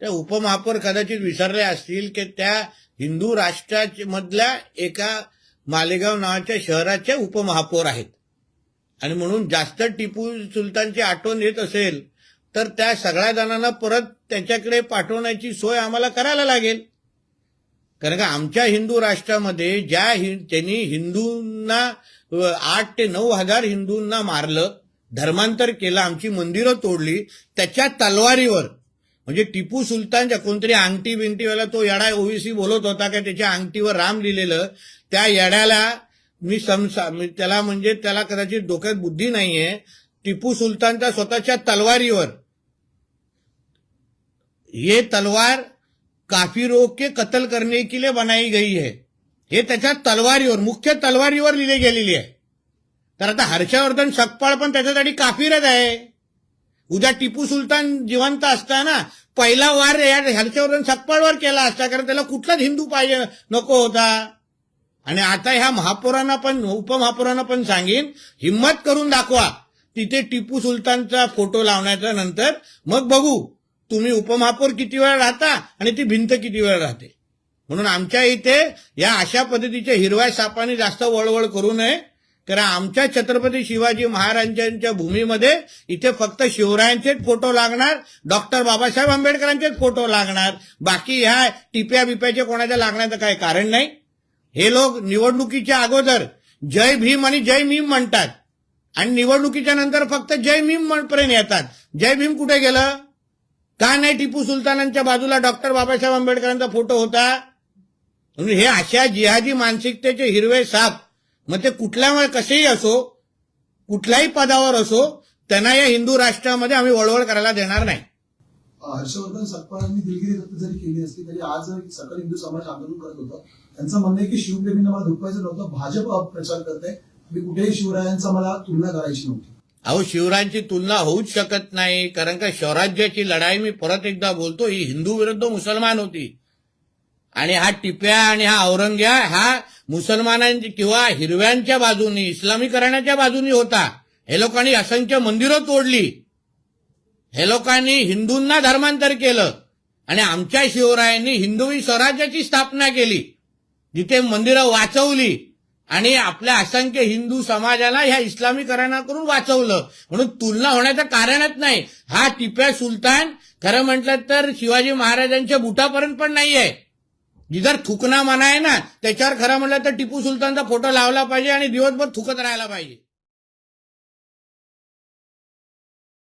त्या उपमहापौर कदाचित विसरले असतील की त्या हिंदू राष्ट्रामधल्या एका मालेगाव नावाच्या शहराच्या उपमहापौर आहेत. आणि म्हणून जास्त टिपू सुलतानची आठवण येत असेल तर त्या सगळ्या जणांना परत त्याच्याकडे पाठवण्याची सोय आम्हाला करायला लागेल. कारण का आमच्या हिंदू राष्ट्रामध्ये ज्या हि- त्यांनी हिंदूंना आठ ते नऊ हजार हिंदूंना मारलं धर्मांतर केलं आमची मंदिरं तोडली त्याच्या तलवारीवर म्हणजे टिपू सुलतानच्या कोणतरी अंगठी बिंगटीवाला तो येडा ओवीसी बोलत होता का त्याच्या अंगठीवर राम लिहिलेलं त्या येड्याला मी समसा मी त्याला म्हणजे त्याला कदाचित डोक्यात बुद्धी नाहीये. टिपू सुलतानच्या स्वतःच्या तलवारीवर. ये तलवार काफिरों के कत्ल करने के लिए बनाई गई है हे त्याच्या तलवारीवर मुख्य तलवारीवर लिहिली गेलेली आहे. तर आता हर्षवर्धन सकपाळ पण त्याच्यासाठी काफिरच आहे. उद्या टिपू सुलतान जिवंत असताना पहिला वार या हर्षवर्धन सकपाळवर केला असता कारण त्याला कुठलाच हिंदू पाहिजे नको होता. आणि आता ह्या महापौरांना पण उपमहापौरांना पण सांगेन हिम्मत करून दाखवा. तिथे टिपू सुलतानचा फोटो लावण्याच्या नंतर मग बघू तुम्ही उपमहापौर किती वेळ राहता आणि ती भिंत किती वेळ राहते. म्हणून आमच्या इथे या अशा पद्धतीच्या हिरव्या सापाने जास्त वळवळ करू नये. कारण आमच्या छत्रपती शिवाजी महाराजांच्या भूमीमध्ये इथे फक्त शिवरायांचेच फोटो लागणार डॉक्टर बाबासाहेब आंबेडकरांचेच फोटो लागणार. बाकी ह्या टिप्या बिप्याचे कोणाच्या लागण्याचं काही कारण नाही. हे लोक निवडणुकीच्या अगोदर जय भीम आणि जय भीम म्हणतात. आणि निवडणुकीच्या नंतर फक्त जय भीम पर्यंत येतात. जय भीम कुठे गेलं? का नाही टिपू सुलतानांच्या बाजूला डॉक्टर बाबासाहेब आंबेडकरांचा फोटो होता? म्हणून हे अशा जिहादी मानसिकतेचे हिरवे साप मग ते कुठल्या कसेही असो कुठल्याही पदावर असो त्यांना या हिंदू राष्ट्रामध्ये आम्ही वळवळ करायला देणार नाही. हर्षवर्धन सकपाळांनी दिलगिरी व्यक्त जरी केली असली तरी आज सकल हिंदू समाज आंदोलन करत होतं. त्यांचं म्हणणं आहे की शिवप्रेमींना मला दुखवायचं नव्हतं भाजप प्रचार करते मी कुठेही शिवरायांचा मला तुलना करायची नव्हती. अहो शिवरायांची तुलना होऊच शकत नाही कारण का स्वराज्याची लढाई मी परत एकदा बोलतो ही हिंदू विरुद्ध मुसलमान होती. आणि हा टिप्या आणि हा औरंग्या हा मुसलमानांची किंवा हिरव्यांच्या बाजूनी इस्लामीकरणाच्या बाजूनी होता. हे लोकांनी असंख्य मंदिरं तोडली. हे लोकांनी हिंदूंना धर्मांतर केलं. आणि आमच्या शिवरायांनी हिंदवी स्वराज्याची स्थापना केली. जिथे मंदिरं वाचवली. आणि आपल्या असंख्य हिंदू समाजाला ह्या इस्लामीकरणाकडून वाचवलं. म्हणून तुलना होण्याचं कारणच नाही. हा टिप्या सुलतान खरं म्हटलं तर शिवाजी महाराजांच्या बुटापर्यंत पण नाहीये. जिधर थुकना मना आहे ना त्याच्यावर खरं म्हटलं तर टिपू सुलतानचा फोटो लावला पाहिजे आणि दिवसभर थुकत राहायला पाहिजे.